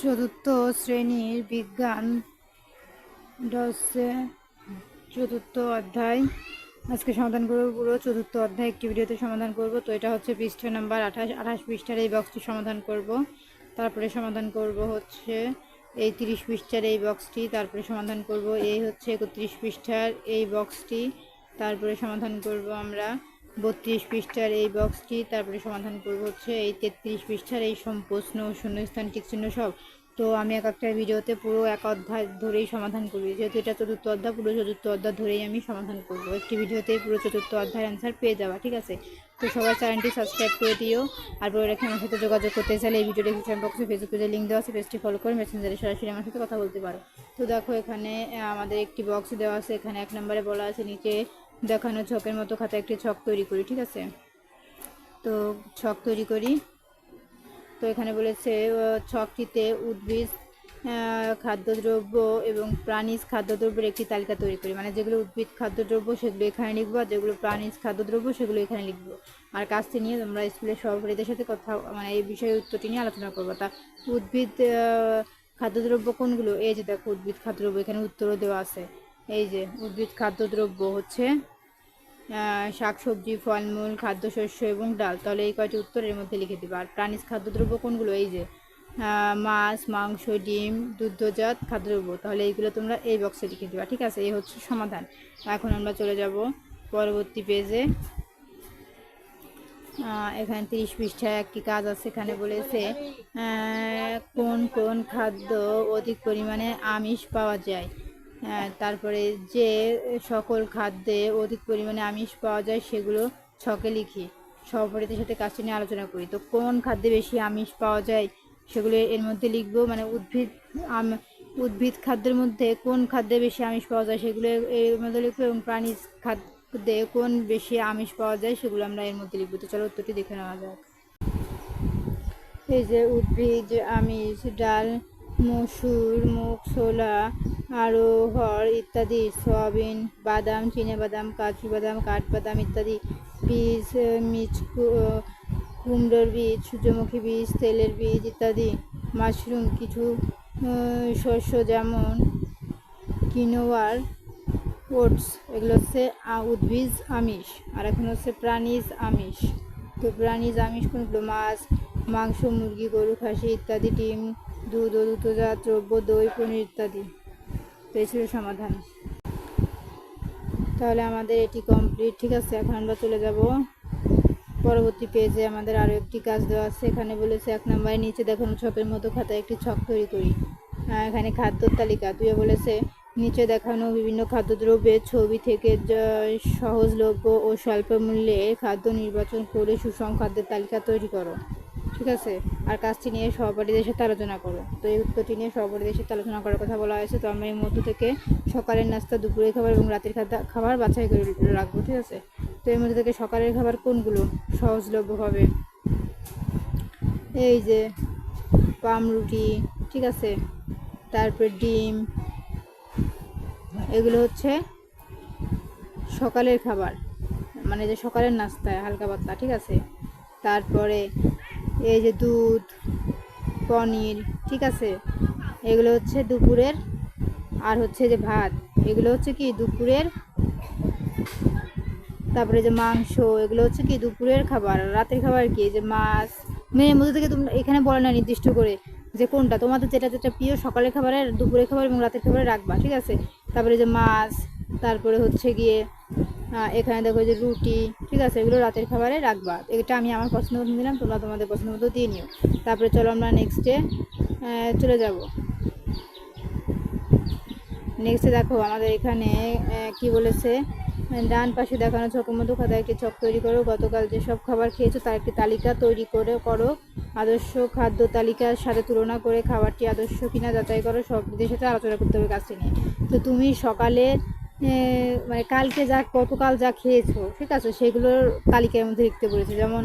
চতুর্থ শ্রেণির বিজ্ঞান ডসে চতুর্থ অধ্যায়। আজকে সমাধান করব পুরো চতুর্থ অধ্যায়, একটি ভিডিওতে সমাধান করব। তো এটা হচ্ছে পৃষ্ঠা নাম্বার আঠাশ আঠাশ পৃষ্ঠার এই বক্সটি সমাধান করব। তারপরে সমাধান করব হচ্ছে এই তিরিশ পৃষ্ঠার এই বক্সটি তারপরে সমাধান করব এই হচ্ছে একত্রিশ পৃষ্ঠার এই বক্সটি তারপরে সমাধান করব আমরা বত্রিশ পৃষ্ঠার এই বক্সটি তারপরে সমাধান করব হচ্ছে এই তেত্রিশ পৃষ্ঠার এই প্রশ্ন শূন্যস্থান টিকচিহ্ন সব। তো আমি এক একটা ভিডিওতে পুরো এক অধ্যায় ধরেই সমাধান করবি যেহেতু এটা চতুর্থ অধ্যায়, পুরো চতুর্থ অধ্যায় ধরেই আমি সমাধান করব। একটি ভিডিওতেই পুরো চতুর্থ অধ্যায়ের অ্যান্সার পেয়ে যাওয়া ঠিক আছে? তো সবাই চ্যানেলটি সাবস্ক্রাইব করে দিও। আর পরে রেখে আমার সাথে যোগাযোগ করতে চাইলে এই ভিডিও ডিসক্রিপশন বক্সে ফেসবুক পেজে লিঙ্ক দেওয়া আছে পেজটি ফলো করে মেসেঞ্জারে সরাসরি আমার সাথে কথা বলতে পারো। তো দেখো এখানে, আমাদের একটি বক্স দেওয়া আছে। এখানে এক নম্বরে বলা আছে, নিচে দেখানো ছকের মতো খাতা একটি ছক তৈরি করি, ঠিক আছে? তো ছক তৈরি করি। তো এখানে বলেছে ছকটিতে উদ্ভিদ খাদ্যদ্রব্য এবং প্রাণীজ খাদ্যদ্রব্যের একটি তালিকা তৈরি করি। মানে যেগুলো উদ্ভিদ খাদ্যদ্রব্য, সেগুলো এখানে লিখব, আর যেগুলো প্রাণীজ খাদ্যদ্রব্য, সেগুলো এখানে লিখব। আর কাজটি নিয়ে তোমরা স্কুলের সহপাঠীদের সাথে কথা মানে এই বিষয়ে উত্তরটি নিয়ে আলোচনা করব। তা উদ্ভিদ খাদ্যদ্রব্য কোনগুলো? এই যে দেখো, উদ্ভিদ খাদ্যদ্রব্য, এখানে উত্তরও দেওয়া আছে। এই যে, উদ্ভিদ খাদ্যদ্রব্য হচ্ছে শাকসবজি, ফলমূল, খাদ্যশস্য এবং ডাল। তাহলে এই কয়টি উত্তরের মধ্যে লিখে দেবে। আর প্রাণীজ খাদ্যদ্রব্য কোনগুলো? এই যে মাছ, মাংস, ডিম, দুগ্ধজাত খাদ্যদ্রব্য। তাহলে এইগুলো তোমরা এই বক্সে লিখে দেবা। ঠিক আছে? এই হচ্ছে সমাধান। এখন আমরা চলে যাব পরবর্তী পেজে এখানে তিরিশ পৃষ্ঠায় একটি কাজ আছে। এখানে বলেছে কোন কোন খাদ্য অধিক পরিমাণে আমিষ পাওয়া যায়? তারপরে যে সকল খাদ্যে অধিক পরিমাণে আমিষ পাওয়া যায় সেগুলো ছকে লিখি। সহপাঠীদের সাথে কাজটি নিয়ে আলোচনা করি। তো কোন খাদ্যে বেশি আমিষ পাওয়া যায় সেগুলো এর মধ্যে লিখব। মানে উদ্ভিদ উদ্ভিদ খাদ্যের মধ্যে কোন খাদ্যে বেশি আমিষ পাওয়া যায় সেগুলো এর মধ্যে লিখব এবং প্রাণী খাদ্যে কোন বেশি আমিষ পাওয়া যায় সেগুলো আমরা এর মধ্যে লিখব। তো চলো উত্তরটি দেখে নেওয়া যাক। এই যে উদ্ভিদ, আমিষ, ডাল, মসুর, মুগ, ছোলা আরোহর ইত্যাদি, সয়াবিন, বাদাম বাদাম কাজু বাদাম কাঠবাদাম ইত্যাদি, বীজ, মিচ কুমড়োর বীজ, সূর্যমুখী বীজ, তেলের বীজ ইত্যাদি। মাশরুম কিছু শস্য যেমন কিনোয়ার, ওটস, এগুলো হচ্ছে উদ্ভিজ আমিষ। আর এখন হচ্ছে প্রাণীজ আমিষ। তো প্রাণীজ আমিষ কোনগুলো? মাছ, মাংস, মুরগি, গরু, খাসি ইত্যাদি, ডিম, দুধ দুধজাত দ্রব্য, দই, পনির ইত্যাদি। তো এই ছিল সমাধান। তাহলে আমাদের এটি কমপ্লিট ঠিক আছে? এখন আমরা চলে যাব পরবর্তী পেজে আমাদের আরও একটি কাজ দেওয়া আছে। এখানে বলেছে, এক নম্বরে নিচে দেখানো ছকের মতো খাতায় একটি ছক তৈরি করি। এখানে খাদ্যর তালিকা। তুইও বলেছে, নিচে দেখানো বিভিন্ন খাদ্যদ্রব্যের ছবি থেকে সহজলভ্য ও স্বল্প মূল্যে খাদ্য নির্বাচন করে সুষম খাদ্যের তালিকা তৈরি করো। ঠিক আছে? আর কাজটি নিয়ে সহপাঠীদের সাথে আলোচনা করো। তো এই উত্তরটি নিয়ে সহপাঠীদের সাথে আলোচনা করার কথা বলা হয়েছে। তো আমরা এর মধ্য থেকে সকালের নাস্তা, দুপুরের খাবার এবং রাতের খাবার বাছাই করে রাখব, ঠিক আছে? তো এর মধ্যে থেকে সকালের খাবার কোনগুলো সহজলভ্য হবে? এই যে পামরুটি ঠিক আছে? তারপর ডিম। এগুলো হচ্ছে সকালের খাবার মানে যে সকালের নাস্তায় হালকা পাতলা, ঠিক আছে? তারপরে এই যে দুধ, পনির, ঠিক আছে? এগুলো হচ্ছে দুপুরের, আর হচ্ছে যে ভাত। এগুলো হচ্ছে কি দুপুরের, তারপরে যে মাংস, এগুলো হচ্ছে কি দুপুরের খাবার। রাতের খাবার কি? যে মাছ, মেয়ের মধ্যে থেকে তোমরা এখানে বলে না নির্দিষ্ট করে যে কোনটা। তোমাদের যেটা যেটা প্রিয় সকালের খাবারের, দুপুরের খাবার এবং রাতের খাবারে রাখবা, ঠিক আছে? তারপরে যে মাছ, তারপরে হচ্ছে গিয়ে এখানে দেখো যে রুটি, ঠিক আছে, এগুলো রাতের খাবারে রাখবা। এটা আমি আমার পছন্দ মতো দিলাম, তোমরা তোমাদের পছন্দ মতো দিয়ে নিও। তারপরে চলো আমরা নেক্সটে চলে যাব। নেক্সটে দেখো আমাদের এখানে কি বলেছে? ডান পাশে দেখানো ছকের মতো খাতায় একটি ছক তৈরি করো, গতকাল যেসব খাবার খেয়েছো তার একটি তালিকা তৈরি করে, করো। আদর্শ খাদ্য তালিকার সাথে তুলনা করে খাবারটি আদর্শ কিনা যাচাই করো সবদের সাথে আলোচনা করতে হবে কাজটি নিয়ে। তো তুমি সকালে মানে কালকে যা, গতকাল যা খেয়েছো, ঠিক আছে? সেগুলোর তালিকার মধ্যে লিখতে বলেছে। যেমন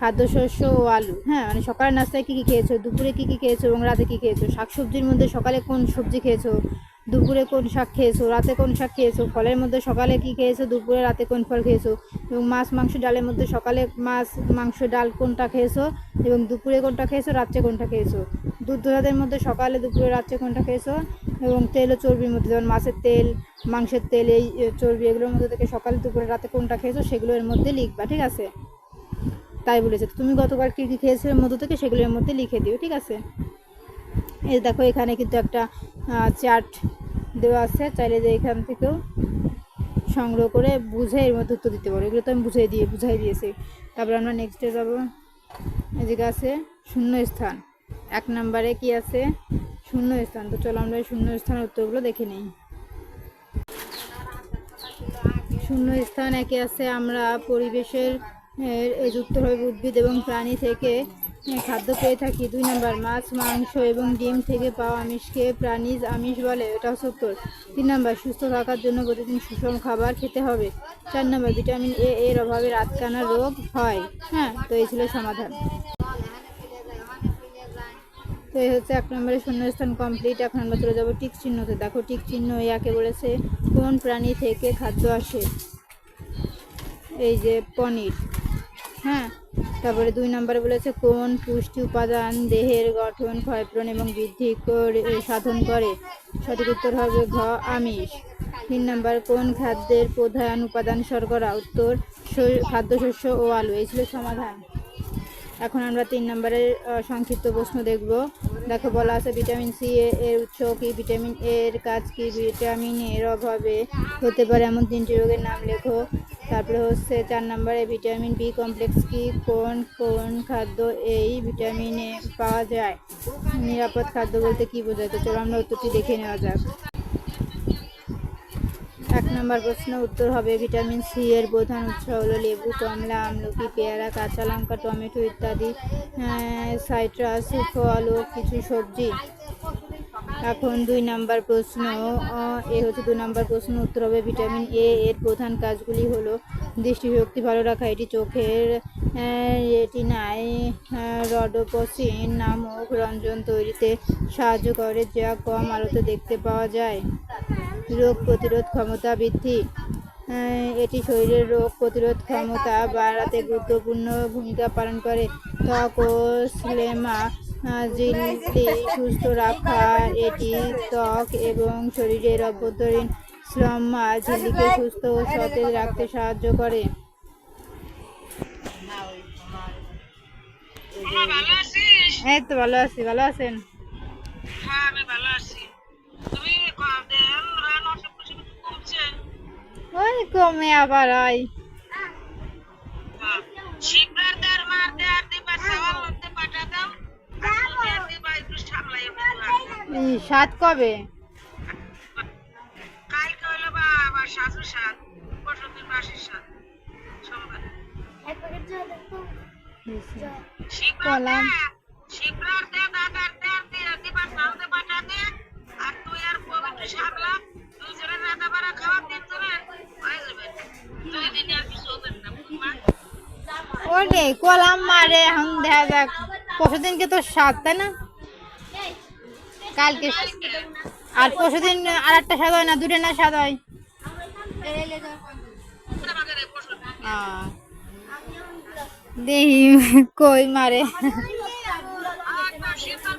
খাদ্যশস্য ও আলু হ্যাঁ? মানে সকালের নাস্তায় কী কী খেয়েছো? দুপুরে কী কী খেয়েছো? এবং রাতে কী খেয়েছো? শাকসবজির মধ্যে সকালে কোন সবজি খেয়েছো? দুপুরে কোন শাক খেয়েছো? রাতে কোন শাক খেয়েছো? ফলের মধ্যে সকালে কি খেয়েছো? দুপুরে, রাতে কোন ফল খেয়েছো? এবং মাছ, মাংস ডালের মধ্যে সকালে মাছ, মাংস, ডাল কোনটা খেয়েছো? এবং দুপুরে কোনটা খেয়েছো? রাত্রে কোনটা খেয়েছো? দুধ দোধাদের মধ্যে সকালে, দুপুরে, রাত্রে কোনটা খেয়েছো? এবং তেল ও চর্বির মধ্যে, যেমন মাছের তেল, মাংসের তেল, এই চর্বি এগুলোর মধ্যে থেকে সকালে, দুপুরে, রাতে কোনটা খেয়েছো? সেগুলো এর মধ্যে লিখবা, ঠিক আছে? তাই বলেছে। তুমি গতকাল কী কী খেয়েছো এর মধ্যে থেকে সেগুলোর মধ্যে লিখে দিও, ঠিক আছে? এই দেখো, এখানে কিন্তু একটা চার্ট দেওয়া আছে। চাইলে যে এখান থেকেও সংগ্রহ করে বুঝে এর মধ্যে উত্তর দিতে পারো। এগুলো তো আমি বুঝাই দিয়ে, বুঝাই দিয়েছি। তারপরে আমরা নেক্সটে যাব। এদিকে আছে শূন্য স্থান এক নম্বরে কি আছে? শূন্য স্থান তো চলো আমরা শূন্য স্থানের উত্তরগুলো দেখে নিই। শূন্য স্থান একে আছে আমরা পরিবেশের, এর যুক্ত হবে উদ্ভিদ এবং প্রাণী থেকে খাদ্য পেয়ে থাকি। দুই নম্বর, মাছ, মাংস এবং ডিম থেকে পাওয়া আমিষকে প্রাণীজ, আমিষ বলে এটা উত্তর তিন নম্বর, সুস্থ থাকার জন্য প্রতিদিন সুষম খাবার খেতে হবে। চার নম্বর, ভিটামিন এ, এর অভাবে রাতকানা রোগ হয়। হ্যাঁ তো এই ছিল সমাধান। তো এই হচ্ছে এক নম্বরে শূন্যস্থান কমপ্লিট এখন আমরা চলে যাব টিক চিহ্নতে। দেখো, টিক চিহ্ন ইয়াকে বলেছে, কোন প্রাণী থেকে খাদ্য আসে? এই যে, পনির। হ্যাঁ। তারপরে দুই নম্বরে বলেছে কোন পুষ্টি উপাদান দেহের গঠন, ক্ষয়পূরণ এবং বৃদ্ধি করে, সাধন করে? সঠিক উত্তর হবে ঘ, আমিষ। তিন নম্বর, কোন খাদ্যের প্রধান উপাদান শর্করা? উত্তর খাদ্যশস্য ও আলু। এই ছিল সমাধান। এখন আমরা তিন নম্বরের সংক্ষিপ্ত প্রশ্ন দেখব। দেখো, বলা আছে ভিটামিন সি এর উৎস কি? ভিটামিন এর কাজ কি? ভিটামিন এর অভাবে হতে পারে এমন তিনটি রোগের নাম লেখো। তারপরে হচ্ছে চার নম্বরে ভিটামিন বি কমপ্লেক্স কি? কোন কোন খাদ্য এই ভিটামিনে পাওয়া যায়? নিরাপদ খাদ্য বলতে কি বোঝায়? তো চলো আমরা উত্তরটি দেখে নেওয়া যাক। এক নম্বর প্রশ্ন, উত্তর হবে ভিটামিন সি এর প্রধান উৎস হলো লেবু, কমলা, আমলকি, পেয়ারা, কাঁচা লঙ্কা, টমেটো ইত্যাদি সাইট্রাস, ফল ও কিছু সবজি। এখন দুই নাম্বার প্রশ্ন এ হচ্ছে দুই নাম্বার প্রশ্ন, উত্তর হবে ভিটামিন এ, এর প্রধান কাজগুলি হলো দৃষ্টিশক্তি ভালো রাখা, এটি চোখের রেটিনায় রডোপসিন নামক রঞ্জন তৈরিতে সাহায্য করে, যা কম আলোতে দেখতে পাওয়া যায়। রোগ প্রতিরোধ ক্ষমতা বৃদ্ধি এটি শরীরের রোগ প্রতিরোধ ক্ষমতা বাড়াতে গুরুত্বপূর্ণ ভূমিকা পালন করে। ত্বক ও স্লেমা ঝিল্লি সুস্থ রাখা এটি ত্বক এবং শরীরের অভ্যন্তরীণ শ্রমা ঝিল্লিকে সুস্থ ও সতেজ রাখতে সাহায্য করে। এই তো ভালো আছি ভালো আছেন? হ্যাঁ আমি ভালো আছি। তুমি কমছে? ওই কমে আবার হয়। সাত কবে? কালকে হইল বা আবার সাজু সাত পরশু দিন সাত সোমবার কলাম। শিবরার দে দাদার দেড় দিয়ে দিবা সাউদে পাঠা দে আর তুই আর পবিত্র সামলা দুজনে রাধা বাড়া খাওয়া দিন ধরে হয়ে যাবে। দুই দিনে আর কিছু হবে না ওরে কলাম মারে এখন দেখা যাক পরশুদিনকে তো সাত তাই না? কালকে। আর পরশুদিন আর একটা স্বাদ হয় না, দুটো না স্বাদ হয়। দেখি কই মারে? শিবরার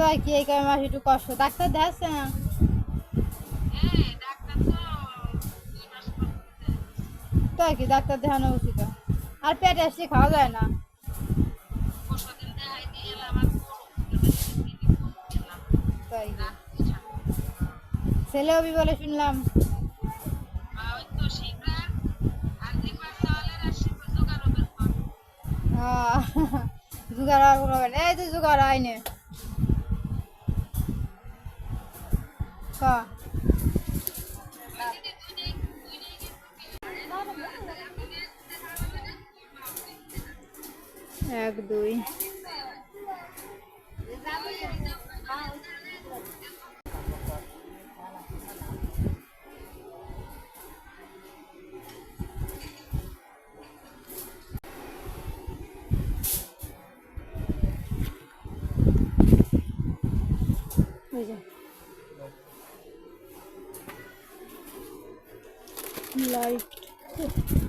তো কি এই কয় মাস একটু কষ্ট। ডাক্তার দেখাচ্ছে না? তো তো কি ডাক্তার দেখানো উচিত। আর পেটে আসলে খাওয়া যায় না। আর ছেলে হবি বলে শুনলাম। আর আর জোগাড় আর। এই তো জুগার আইনে। ক এক দুই ওই যে।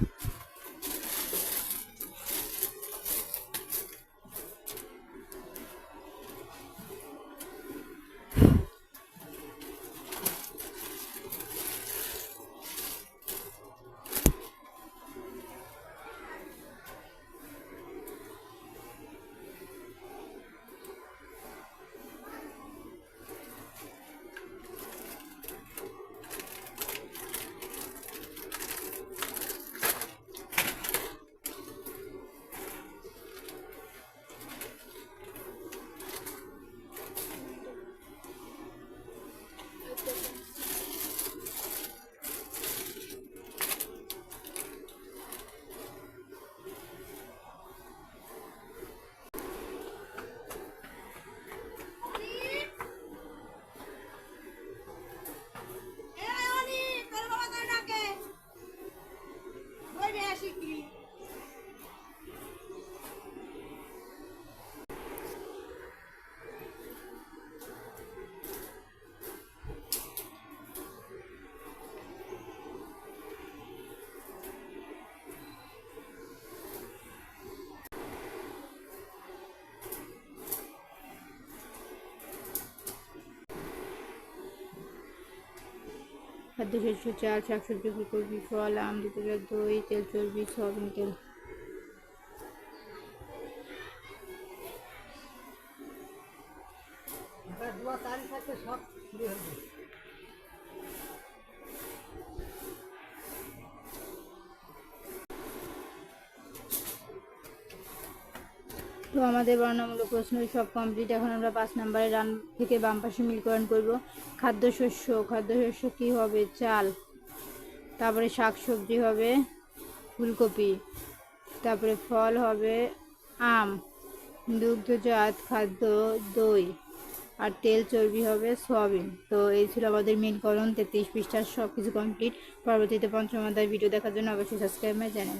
লাইট খাদ্যশস্য চাল শাকসবজি ফুলকপি ফল আম দুপুরের দই তেল চর্বি সয়াবিন তেল। তো আমাদের বর্ণমূলক প্রশ্ন সব কমপ্লিট এখন আমরা পাঁচ নম্বরে রান থেকে বাম পাশে মিলকরণ করব। খাদ্যশস্য খাদ্যশস্য কি হবে? চাল। তারপরে শাক সবজি হবে, ফুলকপি। তারপরে ফল হবে আম, দুগ্ধজাত খাদ্য, দই। আর তেল চর্বি হবে সয়াবিন। তো এই ছিল আমাদের মিলকরণ। তেত্রিশ পৃষ্ঠার সব কিছু কমপ্লিট পরবর্তীতে পঞ্চম অধ্যায় ভিডিও দেখার জন্য অবশ্যই সাবস্ক্রাইব মাই চ্যানেল